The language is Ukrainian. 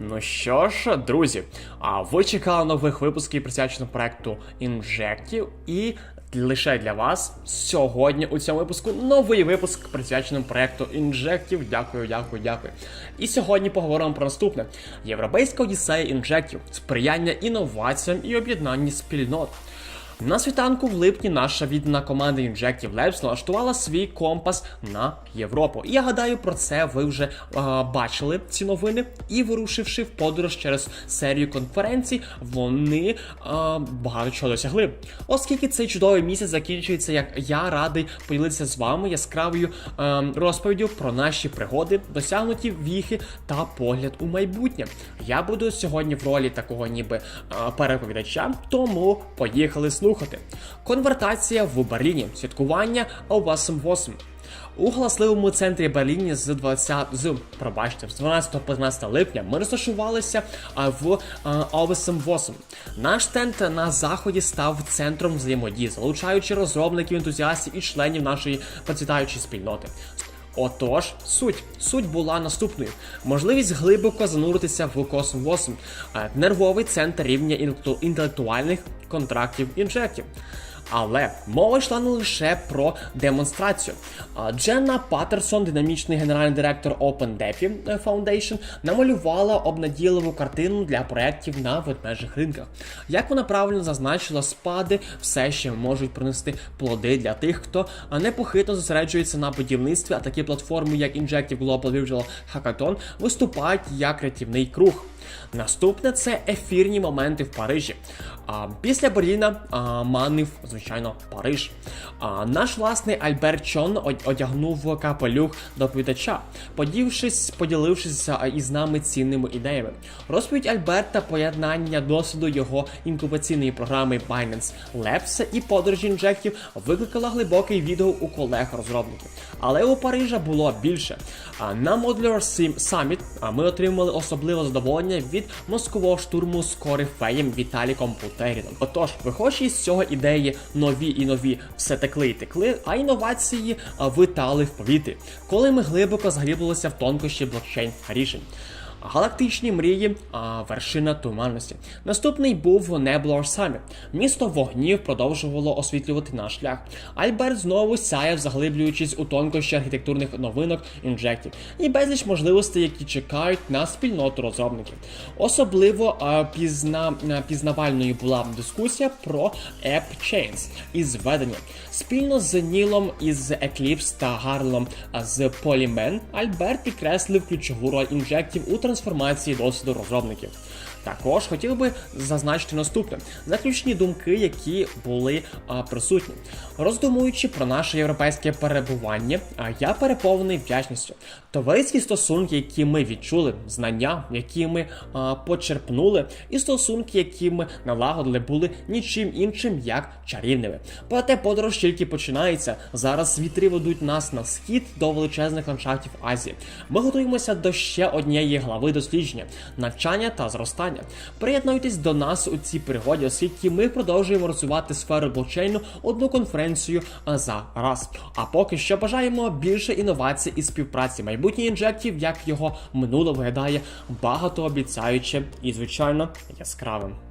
Ну що ж, друзі, а ви чекали нових випусків присвячених проекту інжектів і лише для вас сьогодні у цьому випуску новий випуск присвячений проекту інжектів. Дякую, дякую, дякую. І сьогодні поговоримо про наступне: Європейська Одіссея інжектів, сприяння інноваціям і об'єднання спільнот. На світанку в липні наша віддана команда Injective Labs налаштувала свій компас на Європу. І я гадаю, про це ви вже е, бачили ці новини. І вирушивши в подорож через серію конференцій, вони е, багато чого досягли. Оскільки цей чудовий місяць закінчується, як я радий поділитися з вами яскравою е, розповіддю про наші пригоди, досягнуті віхи та погляд у майбутнє. Я буду сьогодні в ролі такого ніби е, переповідача, тому поїхали слухати. Конвертація в Берліні, святкування Овасим-8. У галасливому центрі Берліні з 20 з пробачте, з 12 по 15 липня ми розташувалися в Овесом 8 Наш стенд на заході став центром взаємодії, залучаючи розробників, ентузіастів і членів нашої процвітаючої спільноти. Отож, суть. Суть була наступною: можливість глибоко зануритися в Косм 8 е, нервовий центр рівня інтелектуальних контрактів інжектів. Але мова йшла не лише про демонстрацію. Дженна Паттерсон, динамічний генеральний директор OpenDefi Foundation, намалювала обнадійливу картину для проєктів на ведмежих ринках. Як вона правильно зазначила, спади все ще можуть принести плоди для тих, хто непохитно зосереджується на будівництві, а такі платформи, як Injective Global Visual Hackathon, виступають як рятівний круг. Наступне це ефірні моменти в Парижі. Після Берліна манив, звичайно, Париж. А, наш власний Альберт Чон одягнув капелюх доповідача, поділившись а, із нами цінними ідеями. Розповідь Альберта, поєднання досвіду його інкубаційної програми Binance Labs і подорожі інжектів викликала глибокий відгук у колег-розробників. Але у Парижа було більше. На Modular Summit ми отримали особливе задоволення від мозкового штурму з корифеєм Віталіком Бутеріном. Отож, виходячи з цього ідеї нові і нові все текли і текли, а інновації витали в повітрі, коли ми глибоко заглиблилися в тонкощі блокчейн рішень. Галактичні мрії, а вершина туманності. Наступний був Nebulor Summit. Місто вогнів продовжувало освітлювати наш шлях. Альберт знову сяяв, заглиблюючись у тонкощі архітектурних новинок інжектів і безліч можливостей, які чекають на спільноту розробників. Особливо а, пізна, а, пізнавальною була дискусія про App Chains і зведення. Спільно з Нілом із Eclipse та Гарлом з Polymen Альберт підкреслив ключову роль інжектів у трансформації досвіду розробників. Також хотів би зазначити наступне: заключні думки, які були а, присутні. Роздумуючи про наше європейське перебування, а я переповнений вдячністю. Товариські стосунки, які ми відчули, знання, які ми а, почерпнули, і стосунки, які ми налагодили, були нічим іншим як чарівними. Проте подорож тільки починається. Зараз вітри ведуть нас на схід до величезних ландшафтів Азії. Ми готуємося до ще однієї глави дослідження навчання та зростання. Приєднуйтесь до нас у цій пригоді, оскільки ми продовжуємо розвивати сферу блокчейну одну конференцію за раз. А поки що бажаємо більше інновацій і співпраці. майбутніх інжектів, як його минуло виглядає багатообіцяюче і, звичайно, яскравим.